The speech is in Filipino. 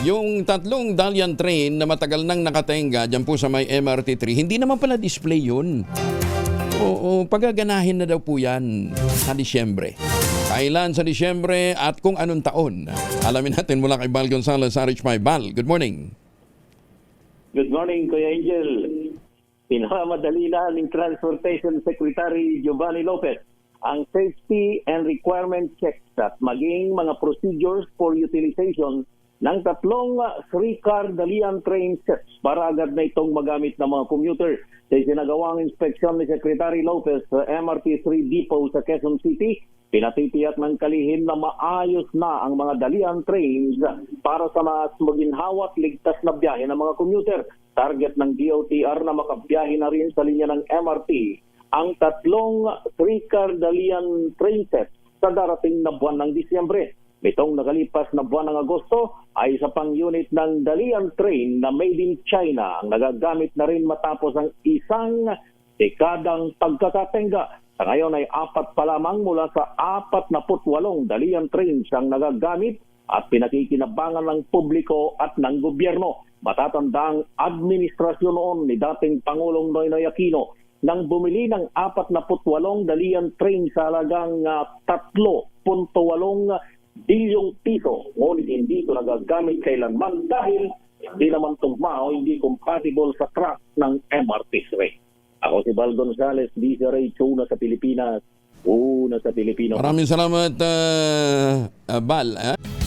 Yung tatlong Dalian train na matagal nang nakatenga dyan po sa may MRT3, hindi naman pala display yun. Oo, pagaganahin na daw po yan sa Disyembre. Kailan sa Disyembre at kung anong taon? Alamin natin mula kay Val Gonzalez sa RH5. Val, good morning. Good morning, Kuya Angel. Pinamadali na ni Transportation Secretary Giovanni Lopez ang safety and requirement checks at maging mga procedures for utilization ng tatlong uh, three-car dalian train sets para agad na itong magamit ng mga commuter. Sa isinagawang inspeksyon ni Secretary Lopez sa MRT3 Depot sa Quezon City, pinatitiyak ng kalihim na maayos na ang mga dalian trains para sa mas maginhawa at ligtas na biyahe ng mga commuter. Target ng DOTR na makabiyahe na rin sa linya ng MRT ang tatlong three-car dalian train sets sa darating na buwan ng Disyembre. Itong nakalipas na buwan ng Agosto ay isa pang unit ng Dalian train na made in China ang nagagamit na rin matapos ang isang dekadang pagkakatenga. Sa ngayon ay apat pa lamang mula sa apat na putwalong Dalian trains ang nagagamit at pinakikinabangan ng publiko at ng gobyerno. Matatandang administrasyon noon ni dating Pangulong Noynoy Aquino nang bumili ng 48 dalian train sa halagang uh, 3.8 bilyong piso. Ngunit hindi ito nagagamit kailanman dahil hindi naman tugma o hindi compatible sa track ng MRT rail. Ako si Val Gonzales, Lisa Ray, una sa Pilipinas, una sa Pilipino. Maraming salamat, uh, uh, Val. ah.